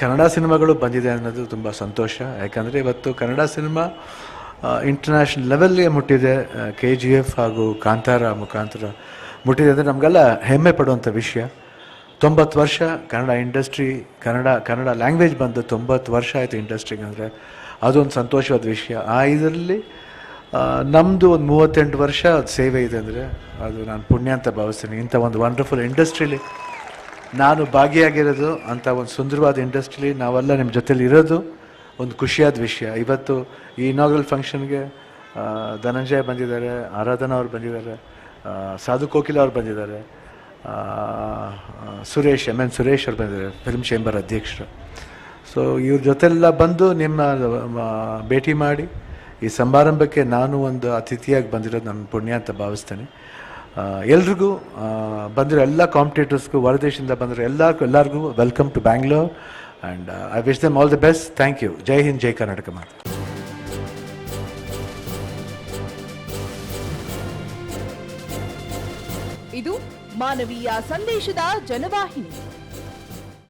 ಕನ್ನಡ ಸಿನಿಮಾಗಳು ಬಂದಿದೆ ಅನ್ನೋದು ತುಂಬ ಸಂತೋಷ. ಯಾಕಂದರೆ ಇವತ್ತು ಕನ್ನಡ ಸಿನಿಮಾ ಇಂಟರ್ನ್ಯಾಷನಲ್ ಲೆವೆಲ್ಗೆ ಮುಟ್ಟಿದೆ. ಕೆ ಜಿ ಎಫ್ ಹಾಗೂ ಕಾಂತಾರ ಮುಖಾಂತರ ಮುಟ್ಟಿದೆ ಅಂದರೆ ನಮಗೆಲ್ಲ ಹೆಮ್ಮೆ ಪಡುವಂಥ ವಿಷಯ. ತೊಂಬತ್ತು ವರ್ಷ ಕನ್ನಡ ಇಂಡಸ್ಟ್ರಿ ಕನ್ನಡ ಕನ್ನಡ ಲ್ಯಾಂಗ್ವೇಜ್ ಬಂದು ತೊಂಬತ್ತು ವರ್ಷ ಆಯಿತು ಇಂಡಸ್ಟ್ರಿಗೆ ಅಂದರೆ ಅದೊಂದು ಸಂತೋಷವಾದ ವಿಷಯ. ಆ ಇದರಲ್ಲಿ ನಮ್ಮದು ಒಂದು ಮೂವತ್ತೆಂಟು ವರ್ಷ ಸೇವೆ ಇದೆ ಅಂದರೆ ಅದು ನಾನು ಪುಣ್ಯ ಅಂತ ಭಾವಿಸ್ತೀನಿ. ಇಂಥ ಒಂದು ವಂಡರ್ಫುಲ್ ಇಂಡಸ್ಟ್ರೀಲಿ ನಾನು ಭಾಗಿಯಾಗಿರೋದು ಅಂಥ ಒಂದು ಸುಂದರವಾದ ಇಂಡಸ್ಟ್ರಿಲಿ ನಾವೆಲ್ಲ ನಿಮ್ಮ ಜೊತೆಲಿ ಇರೋದು ಒಂದು ಖುಷಿಯಾದ ವಿಷಯ. ಇವತ್ತು ಈ ಇನಾಗ್ರಲ್ ಫಂಕ್ಷನ್ಗೆ ಧನಂಜಯ ಬಂದಿದ್ದಾರೆ, ಆರಾಧನಾ ಅವ್ರು ಬಂದಿದ್ದಾರೆ ಸಾಧು ಕೋಕಿಲ ಅವ್ರು ಬಂದಿದ್ದಾರೆ ಸುರೇಶ್ ಎಂ ಎನ್ ಸುರೇಶ್ ಅವ್ರು ಬಂದಿದ್ದಾರೆ ಫಿಲ್ಮ್ ಚೇಂಬರ್ ಅಧ್ಯಕ್ಷರು. ಸೊ ಇವ್ರ ಜೊತೆಲ್ಲ ಬಂದು ನಿಮ್ಮ ಭೇಟಿ ಮಾಡಿ ಈ ಸಮಾರಂಭಕ್ಕೆ ನಾನು ಒಂದು ಅತಿಥಿಯಾಗಿ ಬಂದಿರೋದು ನನ್ನ ಪುಣ್ಯ ಅಂತ ಭಾವಿಸ್ತೇನೆ. ಎಲ್ರಿಗೂ ಬಂದಿರೋ ಎಲ್ಲ ಕಾಂಪಿಟೇಟರ್ಸ್ಗೂ ಹೊರದೇಶದಿಂದ ಬಂದಿರೋ ಎಲ್ಲರಿಗೂ ಎಲ್ಲರಿಗೂ welcome to Bangalore and I wish them all the best thank you Jai Hind Jai Karnataka ಮಾತು ಇದು ಮಾನವೀಯ ಸಂದೇಶದ ಜನವಾಹಿನಿ.